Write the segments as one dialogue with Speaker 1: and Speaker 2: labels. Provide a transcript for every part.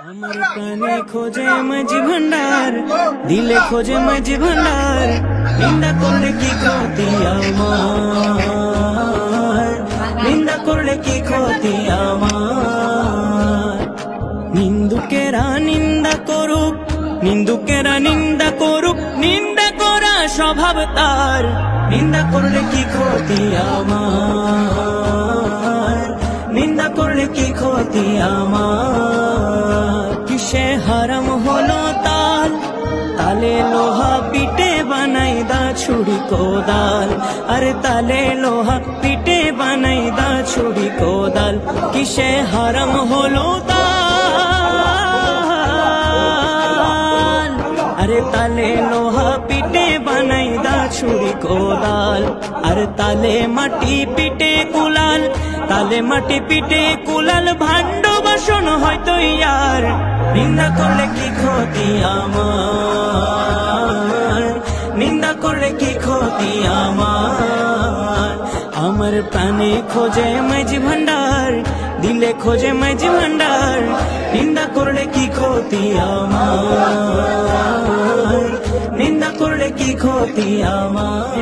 Speaker 1: আমার প্রাণে খোঁজে মাঝি ভান্ডার দিলে খোঁজে মাঝি ভান্ডার নিন্দা করলে কি ক্ষতি আমার নিন্দা করলে কি ক্ষতি আমার নিন্দুকেরা নিন্দা করুক নিন্দুকেরা নিন্দা করুক নিন্দা করা স্বভাব তার নিন্দা করলে কি ক্ষতি আমার নিন্দা করলে কি ক্ষতি আমার? কিসে হারাম হলো তাল? তালে লোহা পিটে বানাই দা ছুরি কোদাল। আরে তালে লোহা পিটে বানাই দা ছুরি কোদাল। কিসে হারাম হলো তাল? আরে তালে লোহা পিটে বানাই দা ছুরি কোদাল আরে তালে মাটি পিটে কুলাল তালে মাটি পিটে কুলাল ভাণ্ড বাসন হয়তো ইয়ার নিন্দা করলে কি ক্ষতি আমার নিন্দা করলে কি ক্ষতি আমার আমার প্রাণে খোঁজে মাঝি ভান্ডার দিলে খোঁজে মাঝি ভান্ডার, নিন্দা করলে কি ক্ষতি আমার? নিন্দা করলে কি ক্ষতি আমার?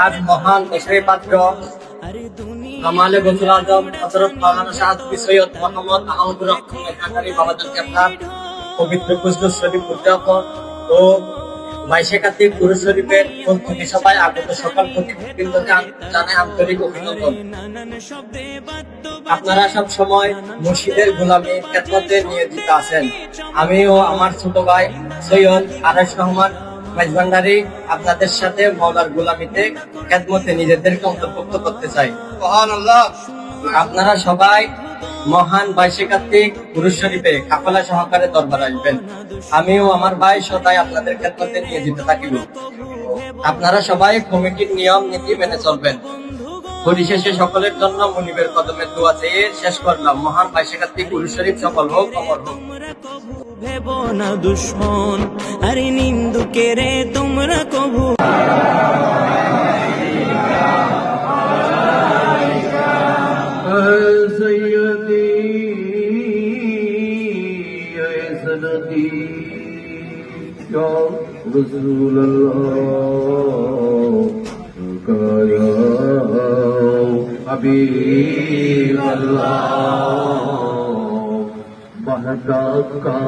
Speaker 2: আজ মহান দেশের পাত্র কামালে গফুল আজম, হযরত মাওলানা শাহাদুল সৈয়দ মোহাম্মদ আহমদুর রহমান বাবাদের পবিত্র কুজলুস শরীফ উদযাপন। ও বাইশে কার্তিক গুরু শরীফের সভায় আগত সকল আম- আন্তরিক অভিনন্দন। আপনারা সব সময় মসজিদের গোলামী খেদমতে নিয়োজিত আছেন। আমিও আমার ছোট ভাই সৈয়দ আরেশ রহমান মাইজভান্ডারি আপনাদের সাথে মৌলার গোলামিতে খেদমতে নিজেদেরকে অন্তর্ভুক্ত করতে চাই। আপনারা সবাই মহান বাইশে কার্তিক গুরু শরীফে কাফলা সহকারে দরবার আসবেন। আমিও আমার ভাই সদাই আপনাদের খেদমতে নিয়োজিত থাকিব। আপনারা সবাই কমিটির নিয়ম, নীতি মেনে চলবেন। পরিশেষে সকলের জন্য মনিবের কদমে দোয়া চেয়ে শেষ করলাম। মহান বাইশে কার্তিক পুরুষ শরীফ সফল হোক, অমর হোক।
Speaker 1: ভেব না দুশ্মন, আরে নিন্দুকে রে তোমরা কবু
Speaker 3: भीत کا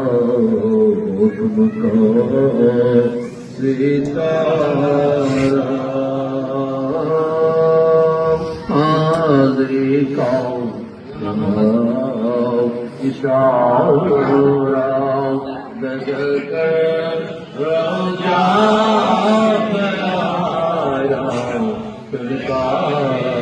Speaker 3: रीता ई सो राग राजाया कृपा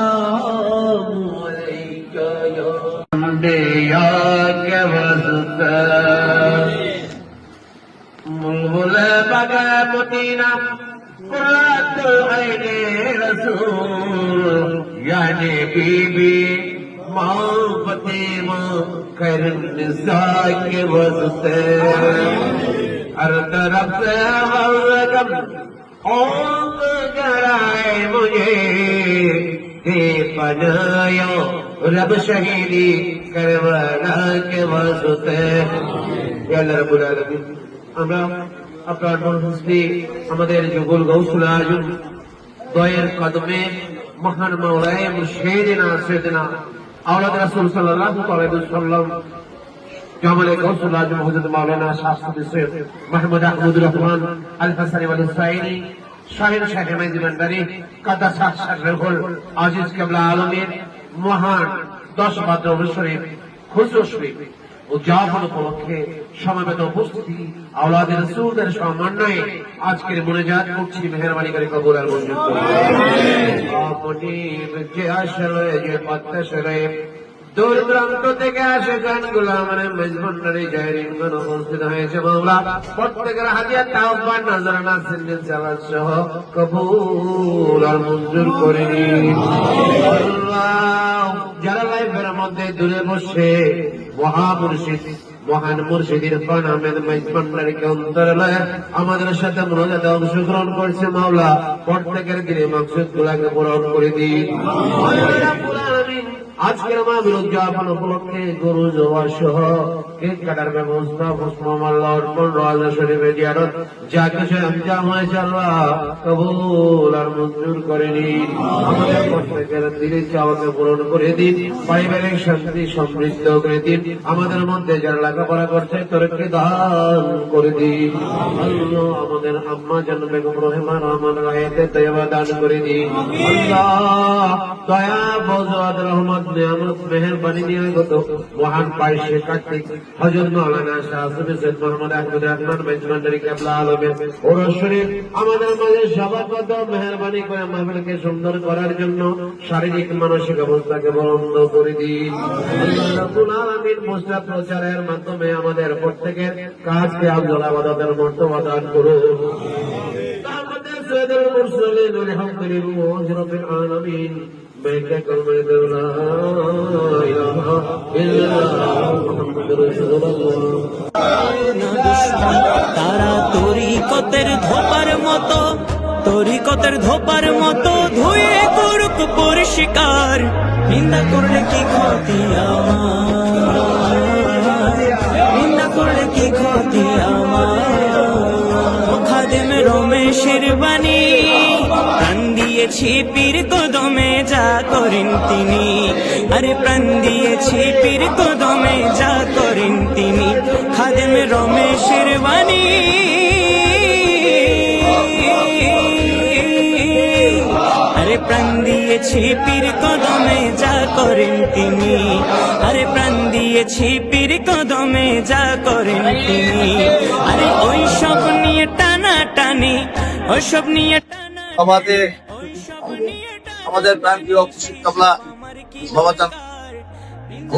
Speaker 3: बुलबुल बगमुदीना कुरातो ऐने रसूल। यानी बीबी माओ फतेमा खैर निसा के वसते हर तरफ़ से हरगम ओम कराए मुझे। दे बनायो রব شهیدی کروانا کے واسطے یا العالمین আমরা আপনার মনহসনি আমাদের যুগল গৌসুল আজম দয়ের কদমে মহান মাওলায় মুর্শিদিনা সেদিনা আওলাদ রাসূল সাল্লাল্লাহু আলাইহি ওয়াসাল্লাম, জামালে গৌসুল আজম হযরত মাওলানা শাহসুদ্দিন সৈয়দ মাহমুদ আহমদুর রহমান, আল হাসানি ওয়াল হুসাইনি, শাহিন শাহ হেমাই দিবানবাড়ি কাদা শাহ শাহ রহুল আজিজ কাবলা আলমের মহান দশ ভাদ্র শরীফ খুশু শরীফ উদযাপন উপলক্ষে সমাবেত উপস্থিতি আওলাদের রসুলদের সমন্বয়ে আজকের মনোজাত করছি মেহরবানি করে কবুল আর মঞ্জুর যে আসলে যে প্রত্যাশরে দূর দূরান্ত থেকে আসে গানগুলো আমার মেজবান্ডারি জায়রিনগণ উপস্থিত হয়েছে মামলা প্রত্যেকের হাতিয়া তাওবান নজরানা সিন্দিন সালাদ সহ কবুল আর মঞ্জুর করে আল্লাহ, যারা লাইফের মধ্যে দূরে বসে মহামুর্শিদ মহান মুর্শিদির ইরফান আহমেদ মেজবান্ডারিকে অন্তরে লয়ে আমাদের সাথে মনোজাতে অংশগ্রহণ করছে মাওলা। প্রত্যেকের দিনে মাংস গুলাকে পূরণ করে দিই আজকের মাহবিল উদযাপন উপলক্ষে গরু জবা সহ কেক কাটার ব্যবস্থা পুষ্পম আল্লাহ অর্পণ রাজা শরীফে জিয়ারত, যা কিছু আঞ্জাম হয়েছে আল্লাহ কবুল আর মঞ্জুর করে নিন। চাওয়াকে পূরণ করে দিন, পারিবারিক শান্তি সমৃদ্ধ করে দিন, আমাদের মধ্যে যারা লেখাপড়া করছে তোরকে দান করে দিন। আমাদের আম্মা জান বেগম রহমান রহমান রায়তে দয়া দান করে দিন। দয়া বজওয়াদ রহমত নিয়ামত মেহেরবানি নিয়ে গত মহান পাইশে কার্তিক হজরত মাওলানা শাহ সুফি সৈয়দ মোহাম্মদ আহমদ রহমান মেজবান্ডারি কেবলা আলমের ওরস শরীফ আমাদের মাঝে সভাপত মেহরবানি করে মাহফিলকে সুন্দর করার জন্য শারীরিক মানসিক অবস্থাকে বলন্দ করে দিন আল্লাহ রাব্বুল আলামিন মুসলিম প্রচারের মাধ্যমে আমাদের প্রত্যেকের কাজকে আব্দুল আবাদতের মর্তবা দান করুন رحمة سيد المرسلين والحمد لله رب العالمين بينك كلمة لا إله إلا الله محمد رسول الله
Speaker 1: তারা তরিকতের ধোপার মতো তরিকতের ধোপার মতো ধুয়ে করুক পরিষ্কার নিন্দা করলে কি ক্ষতি আমার নিন্দা করলে কি ক্ষতি আমার খাদেম রমেশের বাণী প্রাণ দিয়েছি পীর কদমে যা করেন তিনি। আরে প্রাণ দিয়েছি পীর কদমে যা করেন তিনি। খাদেম রমেশের বাণী। আরে প্রাণ দিয়েছি পীর কদমে যা করেন তিনি। আরে প্রাণ দিয়েছি পীর কদমে যা করেন তিনি। আরে ওই সব নিয়ে টানা টানি ওই সব নিয়ে
Speaker 4: আমাদের আমাদের প্রাণপ্রিয়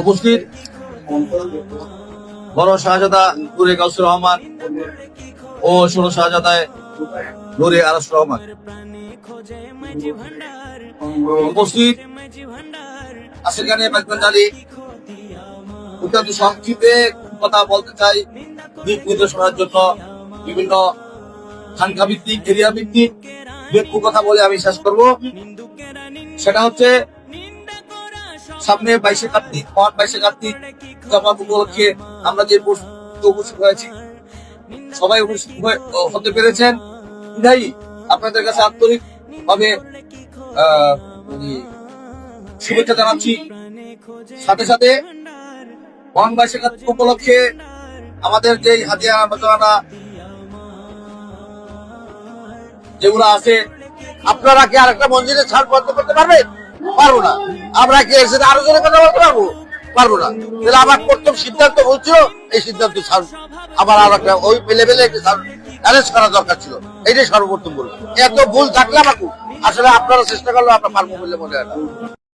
Speaker 4: উপস্থিত। বড় শাহজাদা রহমান ও ষোলো শাহজাদায় নুরে আরস রহমান। উপস্থিত অত্যন্ত সংক্ষিপ্তে কথা বলতে চাই। দিক নির্দেশনার জন্য বিভিন্ন খানকা ভিত্তিক, এরিয়া ভিত্তিক একটু কথা বলে আমি শেষ করব। সেটা হচ্ছে সামনে বাইশে কার্তিক মহান বাইশে কার্তিক, জমা উপলক্ষে আমরা যে উপস্থিত হয়েছি। সবাই হতে পেরেছেন। বিধায়ী আপনাদের কাছে আন্তরিক ভাবে শুভেচ্ছা জানাচ্ছি। সাথে সাথে মহান বাইশে কার্তিক উপলক্ষে আমাদের যে হাতিয়া আলোচনা যেগুলো আছে, আপনারা কি আরেকটা মন্দিরে ছাড় বন্ধ করতে পারবেন পারব না। আমরা কি এর সাথে আরও জনের কথা বলতে পারব? পারব না। তাহলে আমার প্রথম সিদ্ধান্ত হচ্ছিল এই সিদ্ধান্ত ছাড়। আবার আর একটা ওই পেলে পেলে অ্যারেঞ্জ করা দরকার ছিল। এইটাই সর্বপ্রথম ভুল এত ভুল থাকলে আমাকে আসলে আপনারা চেষ্টা করলে আপনার পারব বলে মনে হয়